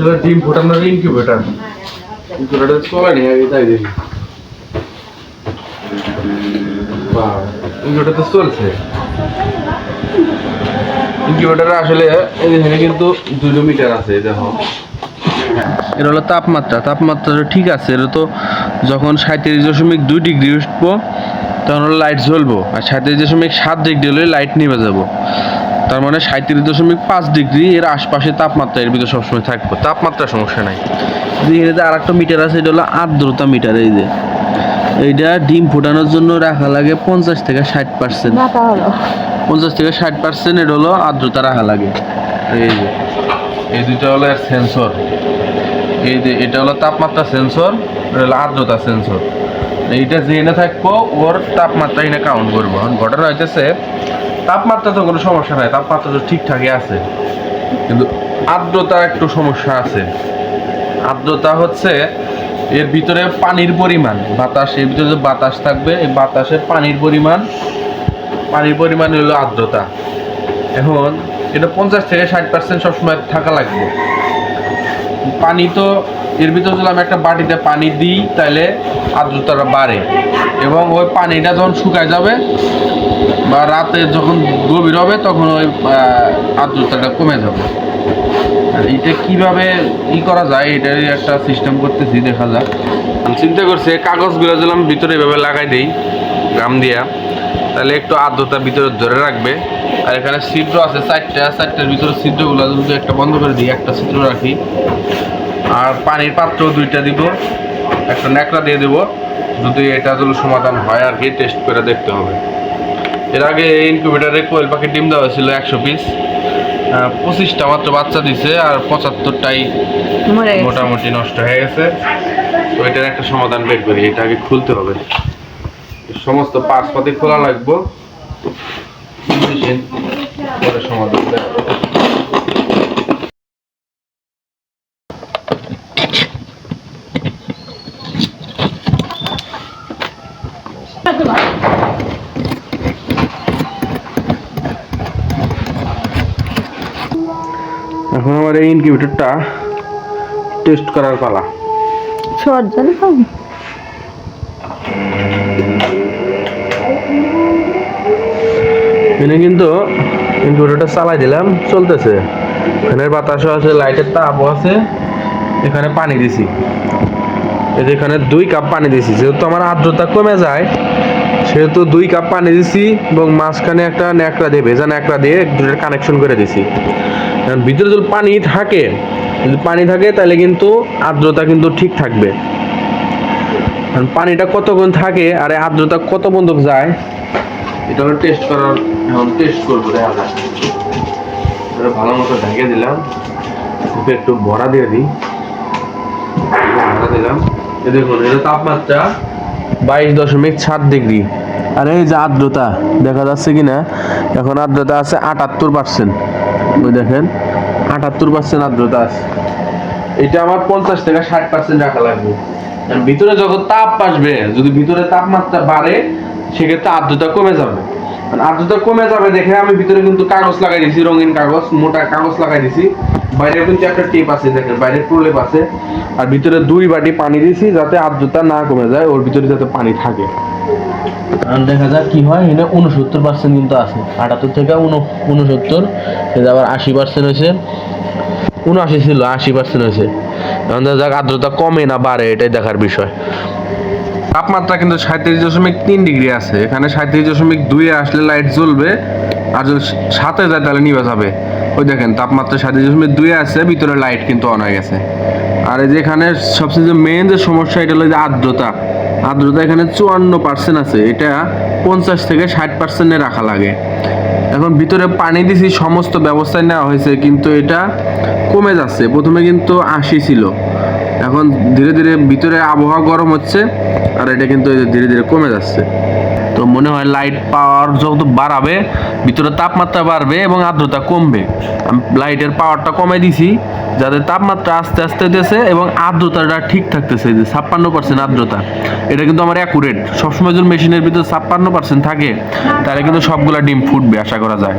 এটা ডিম ফোটানোর ইনকিউবেটার ইনকিউবেটার চলে নি আগে তাই দেখি। ইনকিউবেটার তো চলছে। ইনকিউবেটারে আসলে এখানে কিন্তু দুটো মিটার আছে দেখো। এটা হলো তাপমাত্রা তাপমাত্রাটা ঠিক আছে এটা তো যখন সাঁত্রিশ দশমিক দুই ডিগ্রি উঠবো তখন হলো লাইট জ্বলবো আর সাঁত্রিশ দশমিক সাত ডিগ্রি হলে লাইট নিভে যাব। তার মানে সাঁত্রিশ দশমিক পাঁচ ডিগ্রি এর আশপাশে তাপমাত্রা এর ভিতরে সবসময় থাকব। তাপমাত্রা সমস্যা নাই। এখানে আর একটা মিটার আছে এটা হলো আর্দ্রতা মিটার এই যে। এইটা ডিম ফোটানোর জন্য রাখা লাগে পঞ্চাশ থেকে ষাট পার্সেন্ট। পঞ্চাশ থেকে ষাট পার্সেন্ট এটা হলো আর্দ্রতা রাখা লাগে। এই যে। এই দুইটা হলো এর সেন্সর এই যে এটা হলো তাপমাত্রা সেন্সর এটা হলো আর্দ্রতা সেন্সর এইটা জেনে থাকব ওর তাপমাত্রা এনে কাউন্ট করব। ঘটনা হইতেছে তাপমাত্রা তো কোনো সমস্যা নাই, তাপমাত্রা তো ঠিকঠাকই আছে। কিন্তু আর্দ্রতা একটু সমস্যা আছে। আর্দ্রতা হচ্ছে এর ভিতরে পানির পরিমাণ, বাতাস, এর ভিতরে যে বাতাস থাকবে, এই বাতাসের পানির পরিমাণ পানির পরিমাণ হলো আর্দ্রতা। এখন এটা পঞ্চাশ থেকে ষাট পার্সেন্ট সবসময় থাকা লাগবে। পানি তো এর ভিতরে যদি আমি একটা বাটিতে পানি দিই, তাহলে আর্দ্রতাটা বাড়ে। এবং ওই পানিটা যখন শুকায় যাবে বা রাতে যখন গভীর হবে, তখন ওই আর্দ্রতাটা কমে যাবে। আর এটা কীভাবে ই করা যায়, এটারই একটা সিস্টেম করতেছি, দেখা যাক। চিন্তা করছি কাগজগুলো যদি ভিতরে এভাবে লাগাই দিই গাম দিয়া, তাহলে একটু আর্দ্রতা ভিতরে ধরে রাখবে। আর এখানে ছিদ্র আছে চারটা চারটার ভিতরে ছিদ্রগুলো যদি একটা বন্ধ করে দিই, একটা ছিদ্র রাখি। আর পানির পাত্র দুইটা দিব, একটা ন্যাকড়া দিয়ে দেবো, যদি এটা যদি সমাধান হয় আর কি টেস্ট করে দেখতে হবে। এর আগে ইনকিউবেটারে কোয়েল পাখির ডিম দেওয়া হয়েছিল একশো পিস পঁচিশটা মাত্র বাচ্চা দিছে আর পঁচাত্তরটাই মোটামুটি নষ্ট হয়ে গেছে। তো এটার একটা সমাধান বের করি এটা আগে খুলতে হবে। সমস্ত পাশ পাতি খোলা লাগবো। পরে সমাধান এখন আমার এই ইনকিউবেটরটা টেস্ট করার পালা। সর্জন খাবি? এখানে কিন্তু ইনকিউবেটরটা চালাই দিলাম চলতেছে। এখানের বাতাসও আছে লাইটের তাপও আছে। এখানে পানি দিছি। এই যে এখানে দুই কাপ পানি দিছি। যেহেতু আমার আর্দ্রতা কমে যায় সেহেতু দুই কাপ পানি দিছি এবং মাঝখানে একটা ন্যাকড়া দিয়ে ভেজা ন্যাকড়া দিয়ে দুটোর কানেকশন করে দিছি। কারণ ভিতরে যদি পানি থাকে, যদি পানি থাকে, তাহলে কিন্তু আর্দ্রতা কিন্তু ঠিক থাকবে। কারণ পানিটা কতক্ষণ থাকে আর আর্দ্রতা কত পর্যন্ত যায়, এটা হলো টেস্ট করার এখন টেস্ট করব, দেখা এটা ভালো মতো ঢেকে দিলাম। একটু ভরা দিয়ে দিই। ভরা দিলাম। এই দেখুন এটা তাপমাত্রা বাইশ দশমিক সাত ডিগ্রি। আর এই যে আর্দ্রতা, দেখা যাচ্ছে কিনা? এখন আর্দ্রতা আছে আটাত্তর পার্সেন্ট। ওই দেখেন, আটাত্তর পার্সেন্ট আর্দ্রতা আছে। এটা আমার পঞ্চাশ থেকে ষাট পার্সেন্ট রাখা লাগবে। ভিতরে যখন তাপ আসবে, যদি ভিতরে তাপমাত্রা বাড়ে, সেক্ষেত্রে আর্দ্রতা কমে যাবে। আর্দ্রতা কমে যাবে দেখে আমি ভিতরে কিন্তু কাগজ লাগাই দিছি, রঙিন কাগজ, মোটা কাগজ লাগাই দিছি। বাইরে কিন্তু একটা টেপ আছে, দেখেন বাইরে প্রলেপ আছে। আর ভিতরে দুই বাটি পানি দিছি যাতে আর্দ্রতা না কমে যায়, ওর ভিতরে যাতে পানি থাকে। দেখা যাক কি হয়, এখানে উনসত্তর পার্সেন্ট কিন্তু আছে। আটাত্তর থেকে উনসত্তর এটা আবার আশি পার্সেন্ট হয়েছে। উনআশি ছিল, আশি পার্সেন্ট হয়েছে। এখন দেখা যাক আর্দ্রতা কমে না বাড়ে, এটাই দেখার বিষয়। তাপমাত্রা কিন্তু সাঁত্রিশ দশমিক তিন ডিগ্রি আছে। এখানে সাঁত্রিশ দশমিক দুই আসলে লাইট জ্বলবে। আর যদি সাথে যায়, তাহলে নিভে যাবে। ওই দেখেন, তাপমাত্রা সাঁত্রিশ দশমিক দুই আছে, ভিতরে লাইট কিন্তু অন হয়ে গেছে। আর এই যে এখানে সবচেয়ে মেন যে সমস্যা, এটা হলো যে আর্দ্রতা। আর্দ্রতা এখানে চুয়ান্ন পার্সেন্ট আছে। এটা পঞ্চাশ থেকে ষাট পার্সেন্টে রাখা লাগে। এখন ভিতরে পানি দিছি, সমস্ত ব্যবস্থায় নেওয়া হয়েছে, কিন্তু এটা কমে যাচ্ছে। প্রথমে কিন্তু আশি ছিল। এখন ধীরে ধীরে ভিতরে আবহাওয়া গরম হচ্ছে, আর এটা কিন্তু ধীরে ধীরে কমে যাচ্ছে। তো মনে হয় লাইট পাওয়ার যত বাড়াবে, ভিতরে তাপমাত্রা বাড়বে এবং আর্দ্রতা কমবে। আমি লাইটের পাওয়ারটা কমাই দিছি, যাতে তাপমাত্রা আস্তে আস্তে দিয়েছে এবং আর্দ্রতাটা ঠিক থাকতেছে, যে ছাপ্পান্ন পার্সেন্ট আর্দ্রতা। এটা কিন্তু আমার অ্যাকুরেট সবসময় যদি মেশিনের ভিতরে ছাপ্পান্ন পার্সেন্ট থাকে, তাহলে কিন্তু সবগুলা ডিম ফুটবে, আশা করা যায়।